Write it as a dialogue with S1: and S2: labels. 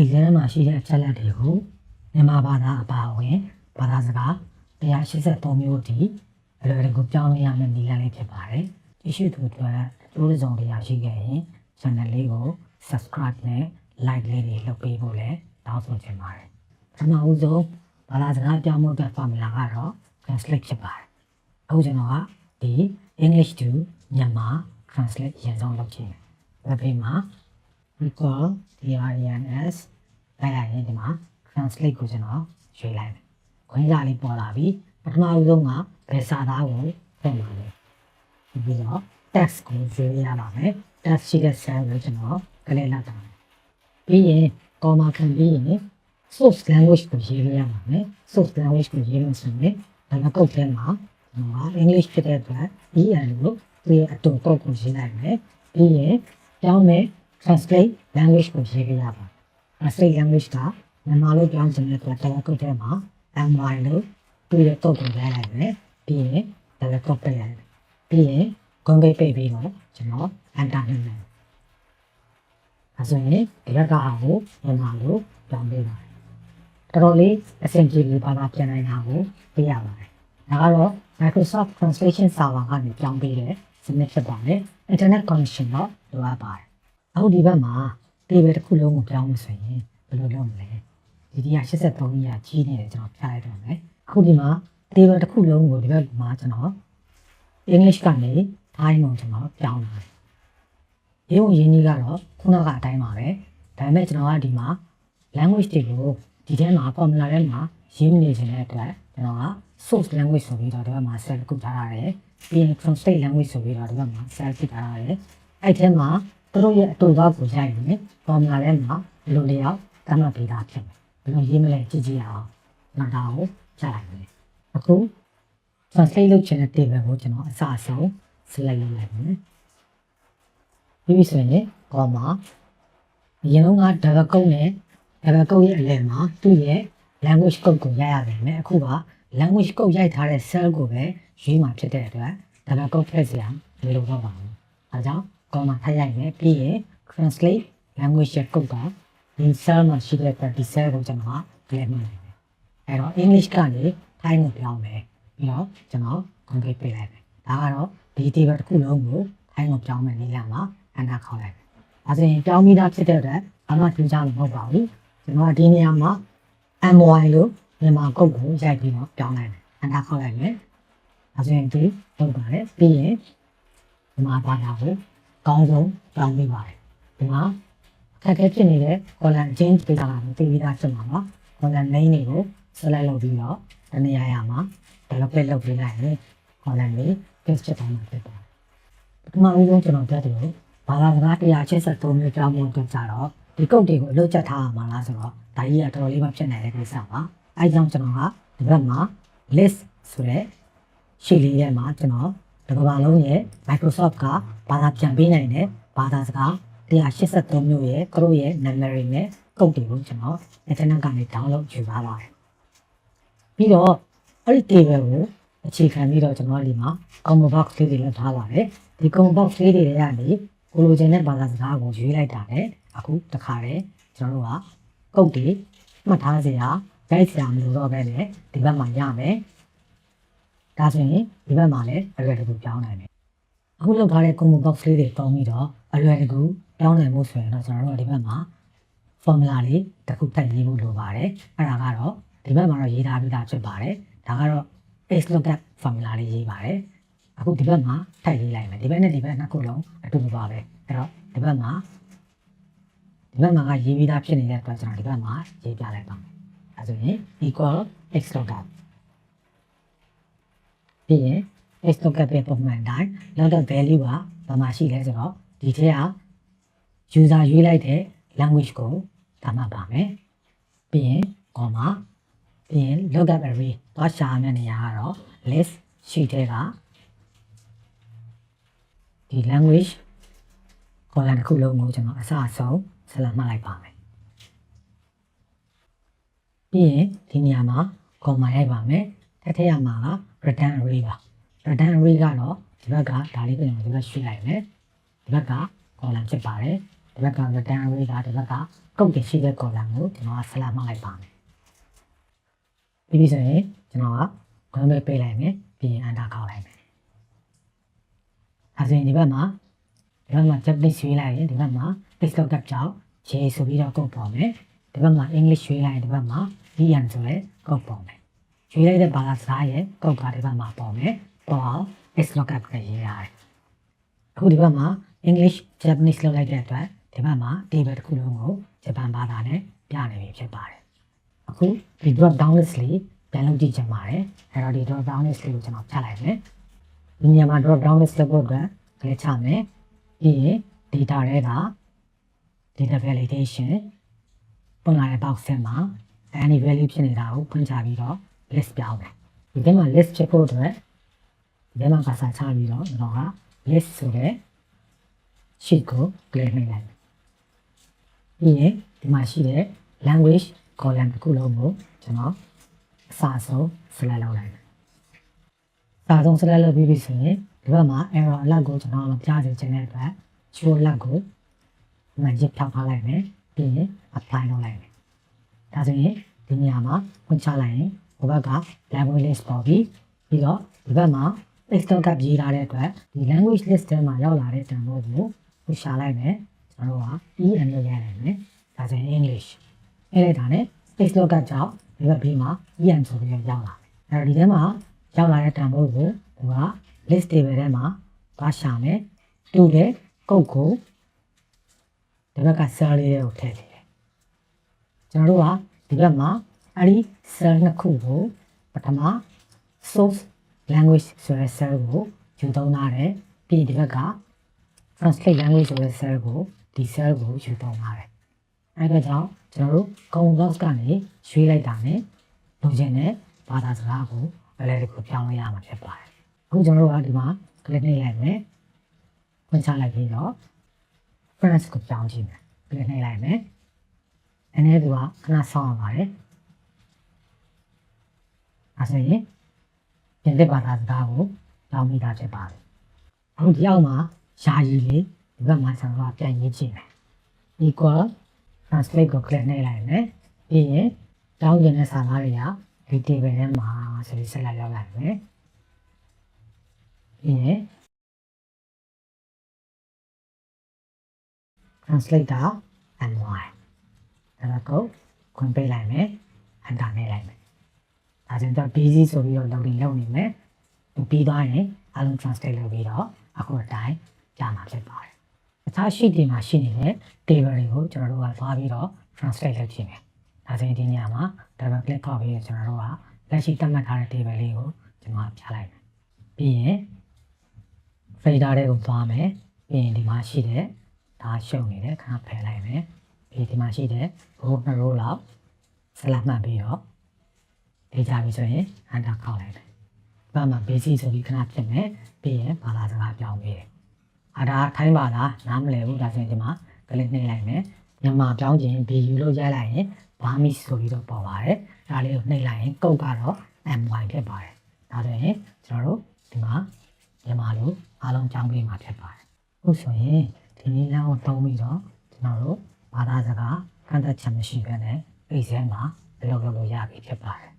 S1: ဒီလမ်းမှာရှိတဲ့အချက်လက်တွေကိုမြန်မာဘာသာအပါအဝင်ဘာသာစကား183မျိုးတည်အလွယ်တကူပြောင်းလဲရမယ့်နည်းလမ်းလေးဖြစ်ပါတယ်။ဒီရှိသူအတွက်ကျိုးစုံတရားရှိခဲ့ရင် channel လေးကို subscribe နဲ့ like လေးတွေလုပ်ပေးဖို့လည်းတောင်းဆိုချင်ပါတယ်။ပထမဦးဆုံးဘာသာစကားပြောင်းမှုအတွက် formula ကတော့ translate ဖြစ်ပါတယ်။အခုကျွန်တော်ကဒီ English to မြန်မာ translate ရန်ဆုံးလုပ်ချင်တယ်။ဒီဘေးမှာ recall DRENS လိုက်လိုက်ရင်ဒီမှာ translate ကိုကျွန်တော်ရွေးလိုက်မယ်။ခွင့်ရလေးပေါ်လာပြီပထမဦးဆုံးကဘယ်စာသားကိုဖွင့်ပါလဲ။ပြီးတော့ text ကိုရွေးရပါမယ်။ text ရှိတဲ့ cell ကိုကျွန်တော်ကလေးလောက်တာမယ်။ပြီးရင် comma ခံပြီးရင် source language ကိုရေးရပါမယ်။ source language ကိုရေးလို့ဆိုရင်ဒါကကုတ်ထဲမှာကျွန်တော်က English ဖြစ်တဲ့အတွက် EN လို့သူရဲ့အတူကုတ်ကိုရေးလိုက်မယ်။ပြီးရင်ပြောင်းမယ် translate language ကိုရေးရပါမယ် translate language ကမြန်မာလိုပြောင်းချင်တဲ့အတွက်တလက်ကုတ်ထဲမှာ my လို့သူ့ရဲ့ကုတ်ကိုလိုက်လိုက်မယ်ပြီးရင်တလက်ကုတ်ပိတ်လိုက်မယ်ပြီးရင်ဂုံးပိတ်ပိတ်ပြီးတော့ကျွန်တော် enter နှိပ်လိုက်အဲဆိုရင်ဒီဘက်ကဟာကိုမြန်မာလိုပြောင်းပေးပါတယ်တော်တော်လေးအဆင်ပြေပြီးဘာသာပြန်နိုင်တာကိုသိရပါတယ်ဒါကတော့ Microsoft Translation Server ကနေပြောင်းပေးတဲ့စနစ်ဖြစ်ပါတယ် Internet connection တော့လိုအပ်ပါတယ်အခုဒီဘက်မှာ table တစ်ခုလုံးကိုပြောင်းလို့ဆိုရင်ဘယ်လိုလုပ်မလဲဒီဒီက83ကြီးကကြီးနေတယ်ကျွန်တော်ဖျားလိုက်တော့မယ်အခုဒီမှာ table တစ်ခုလုံးကိုဒီဘက်မှာကျွန်တော် English ကနေထိုင်းကိုကျွန်တော်ပြောင်းလာတယ်ရေဝင်ရင်းကြီးကတော့ခုနကအတိုင်းပါပဲဒါပေမဲ့ကျွန်တော်ကဒီမှာ language တွေကိုဒီထဲမှာ formula ထဲမှာရေးမနေချင်တဲ့အတွက်ကျွန်တော်က source language ဆိုပြီးတော့ဒီဘက်မှာ set ကုထားရတယ်ပြီးရင် translate language ဆိုပြီးတော့ဒီဘက်မှာ set ကုထားရတယ်အဲ့ထဲမှာ သူတို့ရဲ့အတူသားကိုရိုက်ရင် formula ထဲမှာဘယ်လိုလျောက်သတ်မှတ်ပေးတာဖြစ်မယ်ဘယ်လိုရေးမလဲကြည့်ကြည့်အောင်နောက်တော့ကြားလိုက်မယ်အခု translate လုပ်ချင်တဲ့ table ကိုကျွန်တော်အစအဆုံး select လုပ်လိုက်မယ်ပြီးပြီဆိုရင် comma အရင်က double quote နဲ့ double quote ရဲ့အလယ်မှာသူ့ရဲ့ language code ကိုရိုက်ရတယ်မယ်အခုက language code ရိုက်ထားတဲ့ cell ကိုပဲရွေးမှာဖြစ်တဲ့အတွက် double quote ထည့်စရာမလိုတော့ပါဘူးအဲဒါကြောင့် comma ထည့်ရိုက်မယ်ပြီးရင် translate language ရဲ့ code ကဒီ cell မှာရှိတဲ့အတွက်ဒီ cell ကိုကျွန်တော်က delete လုပ်လိုက်မယ်အဲတော့ English ကနေထိုင်းကိုပြောင်းမယ်ပြီးတော့ကျွန်တော် complete ပေးလိုက်မယ်ဒါကတော့ဒီ table တစ်ခုလုံးကိုထိုင်းကိုပြောင်းမယ်နည်းလမ်းမှာအနာခေါက်လိုက်မယ်အဲဆိုရင်ပြောင်းပြီးသားဖြစ်တဲ့အတွက်ဘာမှထူးခြားမှာမဟုတ်ပါဘူးကျွန်တော်ကဒီနေရာမှာ MY လို့မြန်မာကုတ်ကိုရိုက်ပြီးတော့ပြောင်းလိုက်တယ်အနာခေါက်လိုက်မယ်အဲဆိုရင်ဒီလုပ်ပါတယ်ပြီးရင်ဒီမှာဘာသာကိုအ ကောင်းဆုံးပြောင်းပေးပါတယ်ဒီမှာအခက်အခဲဖြစ်နေတဲ့ column change ပေးတာကတည်ပြီးသားဖြစ်မှာပါ column name တွေကို select လုပ်ပြီးတော့တနေရာရာမှာ develop လုပ်ပေးလိုက်ရင် column တွေ paste ဖြစ်သွားမှာဖြစ်ပါတယ်ပထမဦးဆုံးကျွန်တော်ပြောတယ်လို့ဘာသာစကား183မျိုးကြောင်းမှုအတွက်ကြတော့ဒီကုတ်တွေကိုအလုပ်ချက်ထားရမှာလားဆိုတော့ဒါကြီးကတော်တော်လေးမဖြစ်နိုင်တဲ့ကိစ္စပါအဲကြောင့်ကျွန်တော်ကဒီဘက်မှာ list ဆိုတဲ့ရှေ့လေးထဲမှာကျွန်တော် ဒီကမ္ဘာလုံးရဲ့ Microsoft ကဘာသာပြန်ပေးနိုင်တဲ့ဘာသာစကား183မျိုးရဲ့သူတို့ရဲ့ memory နဲ့ကုတ်တွေကိုကျွန်တော် internet ကနေ download ယူပါပါတယ်ပြီးတော့အဲ့ဒီ table ကိုအခြေခံပြီးတော့ကျွန်တော်ဒီမှာ combo box လေးတွေလောက်ထားပါတယ်ဒီ combo box လေးတွေကနေကိုလိုချင်တဲ့ဘာသာစကားကိုရွေးလိုက်တာနဲ့အခုတခါတည်းကျွန်တော်တို့ကကုတ်တွေမှတ်ထားစရာရိုက်စရာမလိုတော့ပဲနဲ့ဒီဘက်မှာရမယ် ဒါဆိုရင်ဒီဘက်မှာလည်းအလွယ်တကူပြောင်းနိုင်တယ်အခုလောက်ထားတဲ့ combo box လေးတွေပေါင်းပြီးတော့အလွယ်တကူပြောင်းနိုင်မှုဆိုရင်တော့ကျွန်တော်တို့ကဒီဘက်မှာ formula လေးတစ်ခုတက်ရေးဖို့လိုပါတယ်အဲ့ဒါကတော့ဒီဘက်မှာတော့ရေးထားပြီးသားဖြစ်ပါတယ်ဒါကတော့ x lookup formula လေးရေးပါတယ်အခုဒီဘက်မှာထပ်ရေးလိုက်မယ်ဒီဘက်နဲ့ဒီဘက်နှစ်ခုလုံးအတူတူပါပဲအဲ့တော့ဒီဘက်မှာဒီဘက်မှာကရေးပြီးသားဖြစ်နေတဲ့အတွက်ကျွန်တော်ဒီဘက်မှာရေးပြလိုက်ပါမယ်အဲဆိုရင် equal x lookup ပြီးရင် x lookup ရဲ့ပုံမှန်တိုင်းလောက်တဲ့ value ကဘာမှရှိလဲဆိုတော့ဒီထဲက user ရွေးလိုက်တဲ့ language ကိုဒါမှပါမယ်ပြီးရင် comma ပြီးရင် lookup array သွားရှာမယ့်နေရာကတော့ list ရှိတဲ့ကဒီ language column တစ်ခုလုံးကိုကျွန်တော်အစအဆုံးဆက်လက်မှတ်လိုက်ပါမယ်ပြီးရင်ဒီနေရာမှာ comma ရိုက်ပါမယ်ထပ်ထည့်ရမှာက return array ပါ return array ကတော့ဒီဘက်ကဒါလေးကိုကျွန်တော်ဒီဘက်ရွှေ့လိုက်မယ်ဒီဘက်က column ဖြစ်ပါတယ်ဒီဘက်က return array ကဒီဘက်ကကုတ်တင်ရှိတဲ့ column ကိုကျွန်တော်က select မှလိုက်ပါမယ်ပြီးပြီဆိုရင်ကျွန်တော်က comment ပေးလိုက်မယ်ပြီးရင် enter ခေါက်လိုက်မယ်ဒါဆိုရင်ဒီဘက်မှာဒီဘက်မှာ Japanese ရွေးလိုက်ရင်ဒီဘက်မှာ text lookup ကြောင့် J ဆိုပြီးတော့ကုတ်ပေါ်မယ်ဒီဘက်မှာ English ရွေးလိုက်ရင်ဒီဘက်မှာ VN ဆိုရဲကုတ်ပေါ်မယ် ရွေးလိုက်တဲ့ဘာသာစကားရဲ့ကုတ်ကဒီဘက်မှာပေါ်မယ်ပေါ်အောင် text lookup နဲ့ရေးရတယ်အခုဒီဘက်မှာ English Japanese လောက်လိုက်တဲ့အတွက်ဒီဘက်မှာ table တစ်ခုလုံးကိုဂျပန်ဘာသာနဲ့ပြနေပြီဖြစ်ပါတယ်အခုဒီ drop down list လေးပြန်လုပ်ကြည့်ချင်ပါတယ်အဲ့တော့ဒီ drop down list လေးကိုကျွန်တော်ဖြတ်လိုက်မယ်ဒီနေရာမှာ drop down list လုပ်ဖို့အတွက်လဲချမယ်ပြီးရင် data တွေက data validation ပုံလာတဲ့ box ထဲမှာ any value ဖြစ်နေတာကိုဖွင့်ချပြီးတော့ list ပြောင်းတယ်ဒီထဲမှာ list ချက်ဖို့အတွက်ဒီထဲမှာပါစာချပြီးတော့ကျွန်တော်က list ဆိုတဲ့ sheet ကို click နှိပ်လိုက်မယ်ပြီးရင်ဒီမှာရှိတဲ့ language column တစ်ခုလုံးကိုကျွန်တော်အစဆုံး select လုပ်လိုက်မယ်အစဆုံး select လုပ်ပြီးပြီဆိုရင်ဒီဘက်မှာ error alert ကိုကျွန်တော်မပြစေချင်တဲ့အတွက် show alert ကိုမှန်ရစ်ဖြောက်ထားလိုက်မယ်ပြီးရင် apply လုပ်လိုက်မယ်ဒါဆိုရင်ဒီနေရာမှာဝင်ချလိုက်ရင် ဟိုဘက်က language list ပေါ်ပြီးပြီးတော့ဒီဘက်မှာ external gap ရေးထားတဲ့အတွက်ဒီ language list ထဲမှာရောက်လာတဲ့တန်ဖိုးကိုကိုရှာလိုက်မယ်ကျွန်တော်တို့က EN လို့ရနိုင်မယ်ဒါဆိုရင် English အဲ့လိုက်တာနဲ့ external gap ကြောင့်ဒီဘက်ဘေးမှာ EN ဆိုပြီးရောက်လာမယ်အဲ့တော့ဒီထဲမှာရောက်လာတဲ့တန်ဖိုးကိုသူက list table ထဲမှာသွားရှာမယ်တူတဲ့ကုတ်ကိုဒီဘက်က cell လေးတွေကိုထည့်တယ်ကျွန်တော်တို့ကဒီဘက်မှာ အဲ့ဒီ cell နှစ်ခုကိုပထမ source language ဆိုတဲ့ cell ကိုယူသုံးထားတယ်ပြီးဒီဘက်က translate language ဆိုတဲ့ cell ကိုဒီ cell ကိုယူသုံးထားတယ်အဲဒါကြောင့်ကျွန်တော်တို့ common box ကနေရွေးလိုက်တာနဲ့လိုချင်တဲ့ဘာသာစကားကိုအလဲတကူပြောင်းလို့ရမှာဖြစ်ပါတယ်အခုကျွန်တော်တို့ကဒီမှာ click နှိပ်လိုက်မယ်ဖွင့်ချလိုက်ပြီးတော့ France ကိုပြောင်းကြည့်မယ် click နှိပ်လိုက်မယ်အနေနဲ့သူကခဏဆောင်းရပါတယ် အဲဆိုရင်ပြင်သစ်ဘာသာစကားကိုတောင်းမိတာဖြစ်ပါတယ်။အခုဒီအောက်မှာယာယီလေးဒီဘက်မှာကျွန်တော်ကပြန်ရေးကြည့်မယ်။ equal translate ကို click နှိပ်လိုက်မယ်။ပြီးရင်တောင်းကျင်တဲ့စာသားတွေကဒီ table ထဲမှာဆိုပြီးဆက်လိုက်ရောက်လာမယ်။ပြီးရင် translator and y ဒါတော့ခွင့်ပေးလိုက်မယ်။ enter နှိပ်လိုက်မယ်။ ဒါကြောင့်တော့ busy ဆိုပြီးတော့ loading လုပ်နေမယ်။ပြီးသွားရင်အလုံး translate လုပ်ပြီးတော့အခုအတိုင်းကြာမှာဖြစ်ပါတယ်။အခြား sheet တွေမှာရှိနေတဲ့ table တွေကိုကျွန်တော်တို့ကသွားပြီးတော့ translate လုပ်ကြည့်မယ်။ဒါဆိုရင်ဒီညမှာ double click ခေါက်ပြီးကျွန်တော်တို့ကလက်ရှိသတ်မှတ်ထားတဲ့ table လေးကိုကျွန်တော်ပြလိုက်မယ်။ပြီးရင် fader တွေကိုသွားမယ်။ပြီးရင်ဒီမှာရှိတဲ့ဒါရှုပ်နေတယ်ခဏဖယ်လိုက်မယ်။ပြီးဒီမှာရှိတဲ့ row 2 row လောက်ဆလတ်မှတ်ပြီးတော့ ဒေကြပြီဆိုရင် enter ခေါက်လိုက်တယ်။ဘာမှ basic ဆိုပြီးခဏဖြစ်မယ်ပြီးရင်ဘာသာစကားပြောင်းပေးတယ်။အာဒါထိုင်းဘာသာနားမလည်ဘူးဒါဆိုရင်ဒီမှာ click နှိပ်လိုက်မယ်။မြန်မာပြောင်းခြင်း BU လို့ရိုက်လိုက်ရင်ဘာမီဆိုပြီးတော့ပေါ်ပါတယ်။ဒါလေးကိုနှိပ်လိုက်ရင်ကုတ်ကတော့ MY ဖြစ်ပါတယ်။ဒါဆိုရင်ကျွန်တော်တို့ဒီမှာမြန်မာလိုအားလုံးကြောင်းပေးမှာဖြစ်ပါတယ်။ဟုတ်ဆိုရင်ဒီနည်းလမ်းကိုသုံးပြီးတော့ကျွန်တော်တို့ဘာသာစကားကန့်သက်ချက်မရှိဘဲနဲ့အိတ်ဆဲမှာအလုပ်လုပ်လို့ရပြီဖြစ်ပါတယ်